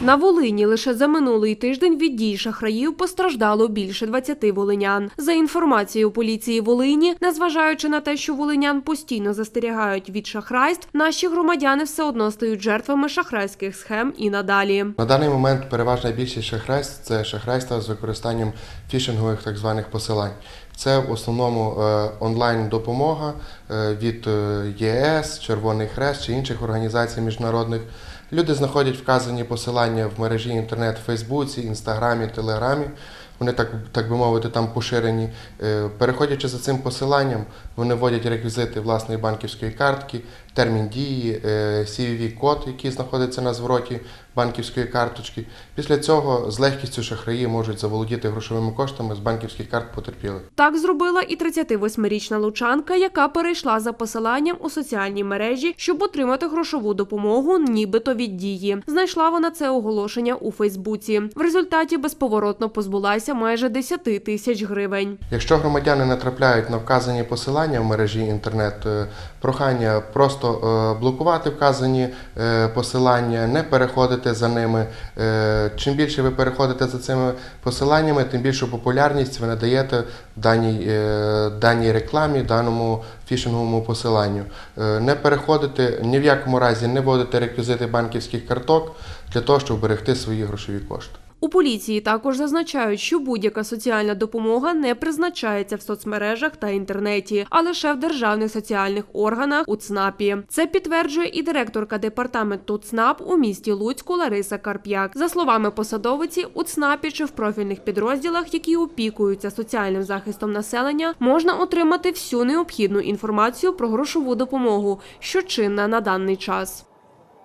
На Волині лише за минулий тиждень від дій шахраїв постраждало більше 20 волинян. За інформацією поліції Волині, незважаючи на те, що волинян постійно застерігають від шахрайств, наші громадяни все одно стають жертвами шахрайських схем і надалі. На даний момент переважна більшість шахрайств це шахрайства з використанням фішингових так званих посилань. Це в основному е, онлайн допомога е, від е, ЄС, Червоний Хрест чи інших організацій міжнародних. Люди знаходять вказані посилання в мережі інтернет, Фейсбуці, Інстаграмі, Телеграмі. Вони так, так би мовити, там поширені. Переходячи за цим посиланням, вони вводять реквізити власної банківської картки, термін дії, е, CVV-код, який знаходиться на звороті банківської карточки. Після цього з легкістю шахраї можуть заволодіти грошовими коштами з банківських карт потерпілих. Так зробила і 38-річна лучанка, яка перейшла за посиланням у соціальній мережі, щоб отримати грошову допомогу, нібито від дії. Знайшла вона це оголошення у Фейсбуці. В результаті безповоротно позбулася майже 10 тисяч гривень. Якщо громадяни натрапляють на вказані посилання в мережі інтернет, е, прохання просто е, блокувати вказані е, посилання, не переходити за ними. Е, Чим більше ви переходите за цими посиланнями, тим більшу популярність ви надаєте даній, даній рекламі, даному фішинговому посиланню. Не переходити ні в якому разі не вводити реквізити банківських карток для того, щоб берегти свої грошові кошти. У поліції також зазначають, що будь-яка соціальна допомога не призначається в соцмережах та інтернеті, а лише в державних соціальних органах у ЦНАПі. Це підтверджує і директорка департаменту ЦНАП у місті Луцьку Лариса Карп'як. За словами посадовиці, у ЦНАПі чи в профільних підрозділах, які опікуються соціальним захистом населення, можна отримати всю необхідну інформацію про грошову допомогу, що чинна на даний час.